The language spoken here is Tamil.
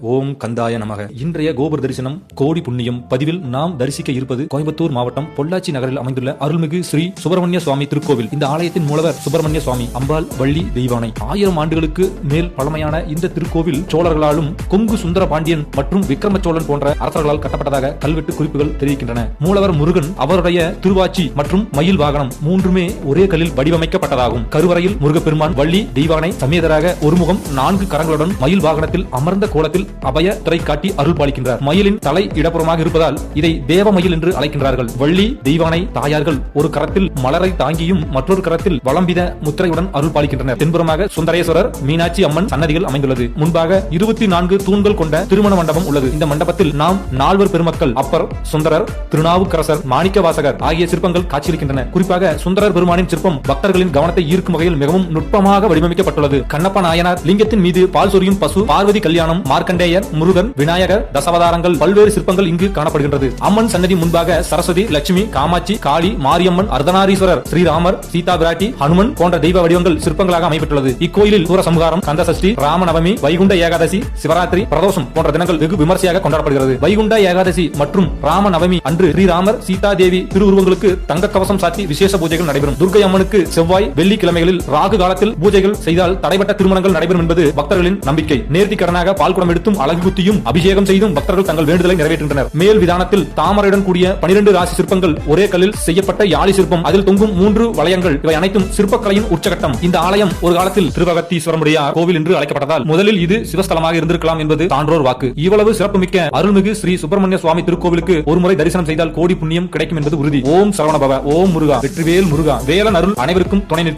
ஓம் கந்தாய நமக. இன்றைய கோபுர தரிசனம் கோடி புண்ணியம். பதிவில் நாம் தரிசிக்க இருப்பது கோயம்புத்தூர் மாவட்டம் பொள்ளாச்சி நகரில் அமைந்துள்ள அருள்மிகு ஸ்ரீ சுப்பிரமணிய சுவாமி திருக்கோவில். இந்த ஆலயத்தின் மூலவர் சுப்பிரமணிய சுவாமி அம்பாள் வள்ளி தெய்வானை. ஆயிரம் ஆண்டுகளுக்கு மேல் பழமையான இந்த திருக்கோவில் சோழர்களாலும் கொங்கு சுந்தர பாண்டியன் மற்றும் விக்ரம சோழன் போன்ற அரசர்களால் கட்டப்பட்டதாக கல்வெட்டு குறிப்புகள் தெரிவிக்கின்றன. மூலவர் முருகன் அவருடைய திருவாச்சி மற்றும் மயில் வாகனம் மூன்றுமே ஒரே கல்லில் வடிவமைக்கப்பட்டதாகும். கருவறையில் முருகப்பெருமான் வள்ளி தெய்வானை சமேதராக ஒருமுகம் நான்கு கரங்களுடன் மயில் வாகனத்தில் அமர்ந்த கோலத்தில் அபய திரை காட்டி அருள் பாலிக்கின்றார். மயிலின் தலை இடப்புறமாக இருப்பதால் இதை தேவ மயில் என்று அழைக்கின்றார்கள். வள்ளி தெய்வானை தாயார்கள் ஒரு கரத்தில் மலரை தாங்கியும் மற்றொரு கரத்தில் வளம்பித முத்திரையுடன் அருள் பாலிக்கின்றனர். தென்புறமாக சுந்தரேஸ்வரர் மீனாட்சி அம்மன் சன்னதிகள் அமைந்துள்ளது. முன்பாக இருபத்தி நான்கு தூண்கள் கொண்ட திருமண மண்டபம் உள்ளது. இந்த மண்டபத்தில் நாம் நால்வர் பெருமக்கள் அப்பர் சுந்தரர் திருநாவுக்கரசர் மாணிக்க வாசகர் ஆகிய சிற்பங்கள் காட்சியளிக்கின்றன. குறிப்பாக சுந்தரர் பெருமானின் சிற்பம் பக்தர்களின் கவனத்தை ஈர்க்கும் வகையில் மிகவும் நுட்பமாக வடிவமைக்கப்பட்டுள்ளது. கண்ணப்ப நாயனார் லிங்கத்தின் மீது பால் சொரியும் பசு பார்வதி கல்யாணம் மார்க்கண்டேயர் முருகன் விநாயகர் தசவதாரங்கள் பல்வேறு சிற்பங்கள் இங்கு காணப்படுகின்றது. அம்மன் சன்னதி முன்பாக சரஸ்வதி லட்சுமி காமாட்சி காளி மாரியம்மன் அர்த்தநாரீஸ்வரர் ஸ்ரீராமர் சீதா பிராட்டி ஹனுமன் போன்ற தெய்வ வடிவங்கள் சிற்பங்களாக அமைப்பட்டுள்ளது இக்கோயிலில் சூரசம்ஹாரம் கந்த சஷ்டி ராமநவமி வைகுண்ட ஏகாதசி சிவராத்திரி பிரதோஷம் போன்ற தினங்கள் வெகு விமர்சையாக கொண்டாடப்படுகிறது. வைகுண்ட ஏகாதசி மற்றும் ராம நவமி அன்று ஸ்ரீராமர் சீதா தேவி திருவுருவங்களுக்கு தங்க கவசம் சாத்தி விசேஷ பூஜைகள் நடைபெறும். துர்க்கை அம்மனுக்கு செவ்வாய் வெள்ளிக்கிழமைகளில் ராகு காலத்தில் பூஜைகள் செய்தால் தடைப்பட்ட திருமணங்கள் நடைபெறும் என்பது பக்தர்களின் நம்பிக்கை. நேர்த்திக்கடனாக பால்குடம் எடுத்து எடுத்தும் அழகு குத்தியும் அபிஷேகம் செய்தும் பக்தர்கள் தங்கள் வேண்டுதலை நிறைவேற்றுகின்றனர். மேல் விதானத்தில் தாமரையுடன் கூடிய பனிரெண்டு ராசி சிற்பங்கள் ஒரே கல்லில் செய்யப்பட்ட யாழி சிற்பம் அதில் தொங்கும் மூன்று வளையங்கள். இவை அனைத்தும் சிற்பக்கலையின் உச்சகட்டம். இந்த ஆலயம் ஒரு காலத்தில் திருபகத்தீஸ்வரமுடையார் கோவில் என்று அழைக்கப்பட்டதால் முதலில் இது சிவஸ்தலமாக இருந்திருக்கலாம் என்பது சான்றோர் வாக்கு. இவ்வளவு சிறப்புமிக்க அருள்மிகு ஸ்ரீ சுப்பிரமணிய சுவாமி திருக்கோவிலுக்கு ஒருமுறை தரிசனம் செய்தால் கோடி புண்ணியம் கிடைக்கும் என்பது உறுதி. ஓம் சரவணபவ ஓம் முருகா வெற்றிவேல் முருகா வேலன் அருள் அனைவருக்கும் துணை நிற்க